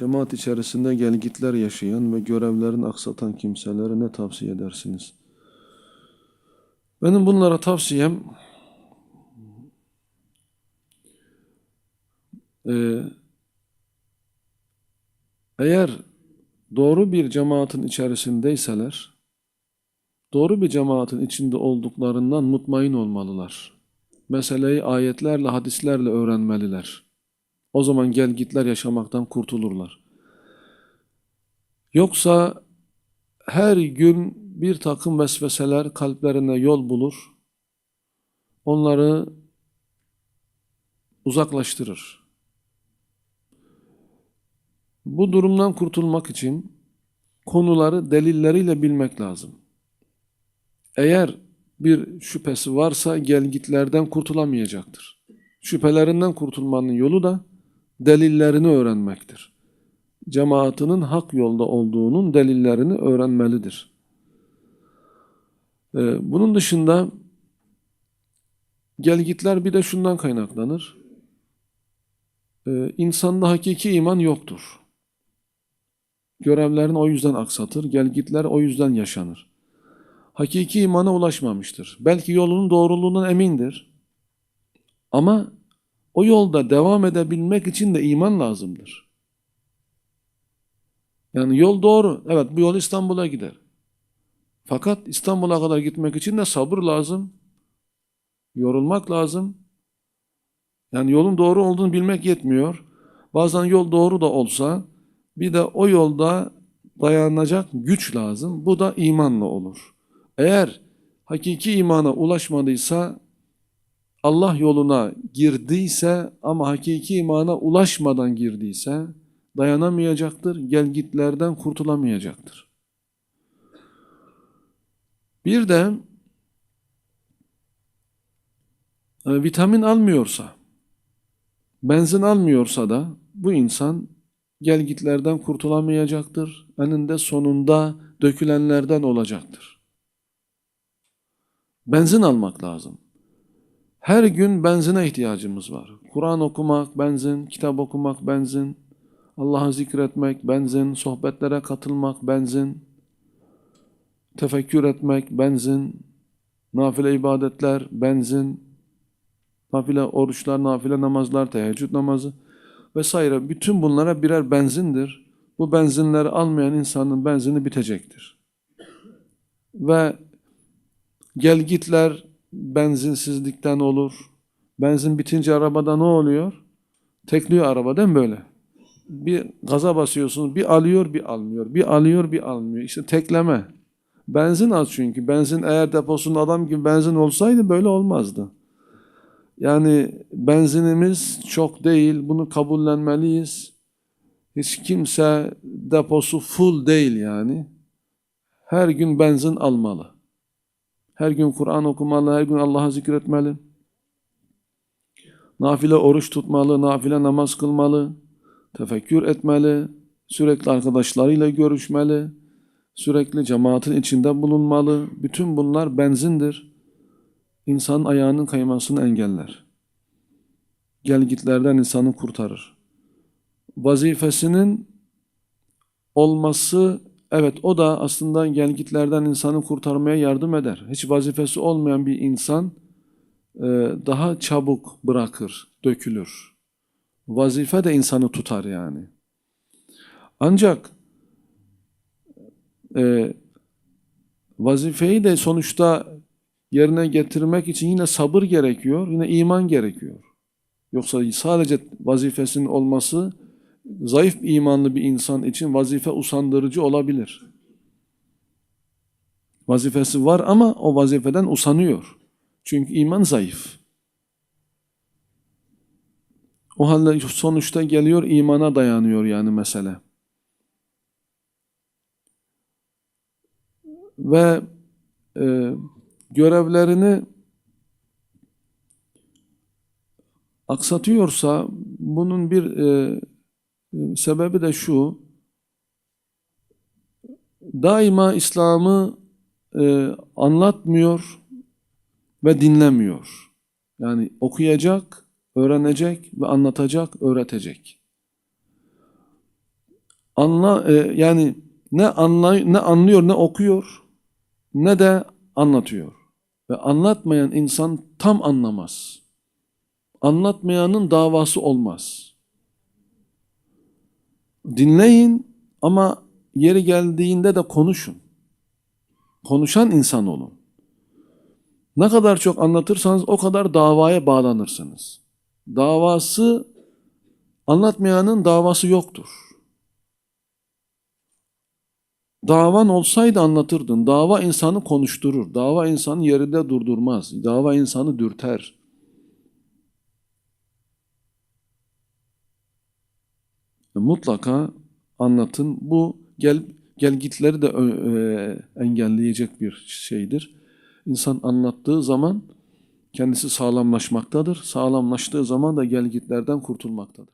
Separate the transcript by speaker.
Speaker 1: Cemaat içerisinde gelgitler yaşayan ve görevlerini aksatan kimselere ne tavsiye edersiniz? Benim bunlara tavsiyem e, eğer doğru bir cemaatin içerisindeyseler, doğru bir cemaatin içinde olduklarından mutmain olmalılar. Meseleyi ayetlerle, hadislerle öğrenmeliler. O zaman gelgitler yaşamaktan kurtulurlar. Yoksa her gün bir takım vesveseler kalplerine yol bulur, onları uzaklaştırır. Bu durumdan kurtulmak için konuları delilleriyle bilmek lazım. Eğer bir şüphesi varsa gelgitlerden kurtulamayacaktır. Şüphelerinden kurtulmanın yolu da delillerini öğrenmektir. Cemaatinin hak yolda olduğunun delillerini öğrenmelidir. Ee, bunun dışında gelgitler bir de şundan kaynaklanır. Ee, insanda hakiki iman yoktur. Görevlerini o yüzden aksatır, gelgitler o yüzden yaşanır. Hakiki imana ulaşmamıştır. Belki yolunun doğruluğundan emindir. Ama o yolda devam edebilmek için de iman lazımdır. Yani yol doğru. Evet bu yol İstanbul'a gider. Fakat İstanbul'a kadar gitmek için de sabır lazım. Yorulmak lazım. Yani yolun doğru olduğunu bilmek yetmiyor. Bazen yol doğru da olsa bir de o yolda dayanacak güç lazım. Bu da imanla olur. Eğer hakiki imana ulaşmadıysa Allah yoluna girdiyse ama hakiki imana ulaşmadan girdiyse dayanamayacaktır, gelgitlerden kurtulamayacaktır. Bir de e, vitamin almıyorsa, benzin almıyorsa da bu insan gelgitlerden kurtulamayacaktır. Eninde sonunda dökülenlerden olacaktır. Benzin almak lazım. Her gün benzine ihtiyacımız var. Kur'an okumak benzin, kitap okumak benzin, Allah'ı zikretmek benzin, sohbetlere katılmak benzin, tefekkür etmek benzin, nafile ibadetler benzin, nafile oruçlar, nafile namazlar, teheccüd namazı vesaire. Bütün bunlara birer benzindir. Bu benzinleri almayan insanın benzini bitecektir. Ve gelgitler benzinsizlikten olur. Benzin bitince arabada ne oluyor? Tekliyor araba değil mi böyle? Bir gaza basıyorsunuz, bir alıyor, bir almıyor. Bir alıyor, bir almıyor. İşte tekleme. Benzin az çünkü. Benzin eğer deposunda adam gibi benzin olsaydı böyle olmazdı. Yani benzinimiz çok değil. Bunu kabullenmeliyiz. Hiç kimse deposu full değil yani. Her gün benzin almalı. Her gün Kur'an okumalı, her gün Allah'ı zikretmeli. Nafile oruç tutmalı, nafile namaz kılmalı, tefekkür etmeli, sürekli arkadaşlarıyla görüşmeli, sürekli cemaatin içinde bulunmalı. Bütün bunlar benzindir. İnsanın ayağının kaymasını engeller. Gelgitlerden insanı kurtarır. Vazifesinin olması Evet o da aslında gelgitlerden insanı kurtarmaya yardım eder. Hiç vazifesi olmayan bir insan e, daha çabuk bırakır, dökülür. Vazife de insanı tutar yani. Ancak e, vazifeyi de sonuçta yerine getirmek için yine sabır gerekiyor, yine iman gerekiyor. Yoksa sadece vazifesinin olması zayıf imanlı bir insan için vazife usandırıcı olabilir. Vazifesi var ama o vazifeden usanıyor. Çünkü iman zayıf. O halde sonuçta geliyor imana dayanıyor yani mesele. Ve e, görevlerini aksatıyorsa bunun bir e, Sebebi de şu, daima İslam'ı e, anlatmıyor ve dinlemiyor. Yani okuyacak, öğrenecek ve anlatacak, öğretecek. anla e, yani ne anlay ne anlıyor ne okuyor ne de anlatıyor. Ve anlatmayan insan tam anlamaz. Anlatmayanın davası olmaz. Dinleyin ama yeri geldiğinde de konuşun. Konuşan insan olun. Ne kadar çok anlatırsanız o kadar davaya bağlanırsınız. Davası anlatmayanın davası yoktur. Davan olsaydı anlatırdın. Dava insanı konuşturur. Dava insanı yerinde durdurmaz. Dava insanı dürter. Mutlaka anlatın. Bu gel gelgitleri de ö- e, engelleyecek bir şeydir. İnsan anlattığı zaman kendisi sağlamlaşmaktadır. Sağlamlaştığı zaman da gelgitlerden kurtulmaktadır.